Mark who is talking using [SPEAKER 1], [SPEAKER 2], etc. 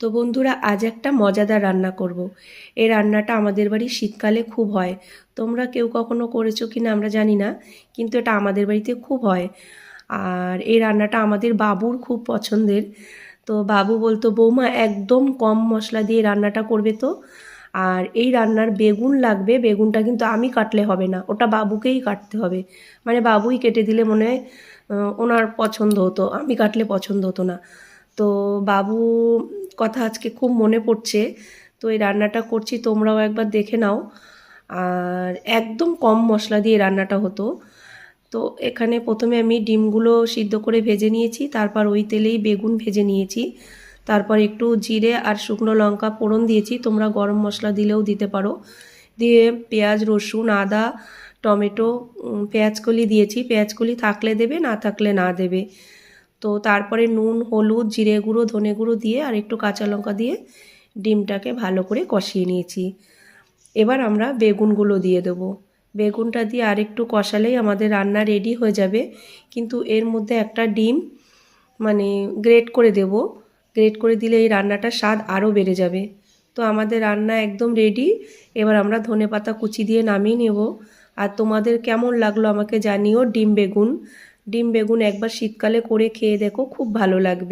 [SPEAKER 1] তো বন্ধুরা, আজ একটা মজাদার রান্না করব। এই রান্নাটা আমাদের বাড়ি শীতকালে খুব হয়। তোমরা কেউ কখনো করেছ কি না আমরা জানি না, কিন্তু এটা আমাদের বাড়িতে খুব হয়। আর এই রান্নাটা আমাদের বাবুর খুব পছন্দের। তো বাবু বলতো, বৌমা, একদম কম মশলা দিয়ে রান্নাটা করবে তো? আর এই রান্নার বেগুন লাগবে, বেগুনটা কিন্তু আমি কাটলে হবে না, ওটা বাবুকেই কাটতে হবে। মানে বাবুই কেটে দিলে মনে হয় ওনার পছন্দ হতো, আমি কাটলে পছন্দ হতো না। তো বাবু কথা আজকে খুব মনে পড়ছে। তো এই রান্নাটা করছি, তোমরাও একবার দেখে নাও। আর একদম কম মশলা দিয়ে রান্নাটা হতো। তো এখানে প্রথমে আমি ডিমগুলো সিদ্ধ করে ভেজে নিয়েছি, তারপর ওই তেলেই বেগুন ভেজে নিয়েছি। তারপর একটু জিরে আর শুকনো লঙ্কা ফোড়ন দিয়েছি, তোমরা গরম মশলা দিলেও দিতে পারো। দিয়ে পেঁয়াজ, রসুন, আদা, টমেটো পেঁয়াজকলি দিয়েছি। পেঁয়াজকলি থাকলে দেবে, না থাকলে না দেবে। তো তারপরে নুন, হলুদ, জিরে গুঁড়ো, ধনে গুঁড়ো দিয়ে আর একটু কাঁচা লঙ্কা দিয়ে ডিমটাকে ভালো করে কষিয়ে নিয়েছি। এবার আমরা বেগুনগুলো দিয়ে দেবো। বেগুনটা দিয়ে আরেকটু কষালেই আমাদের রান্না রেডি হয়ে যাবে। কিন্তু এর মধ্যে একটা ডিম মানে গ্রেট করে দেব। গ্রেট করে দিলে এই রান্নাটার স্বাদ আরও বেড়ে যাবে। তো আমাদের রান্না একদম রেডি এবার আমরা ধনেপাতা কুচি দিয়ে নামিয়ে নেব। আর তোমাদের কেমন লাগল আমাকে জানিও ডিম বেগুন। ডিম বেগুন একবার শীতকালে করে খেয়ে দেখো খুব ভালো লাগবে।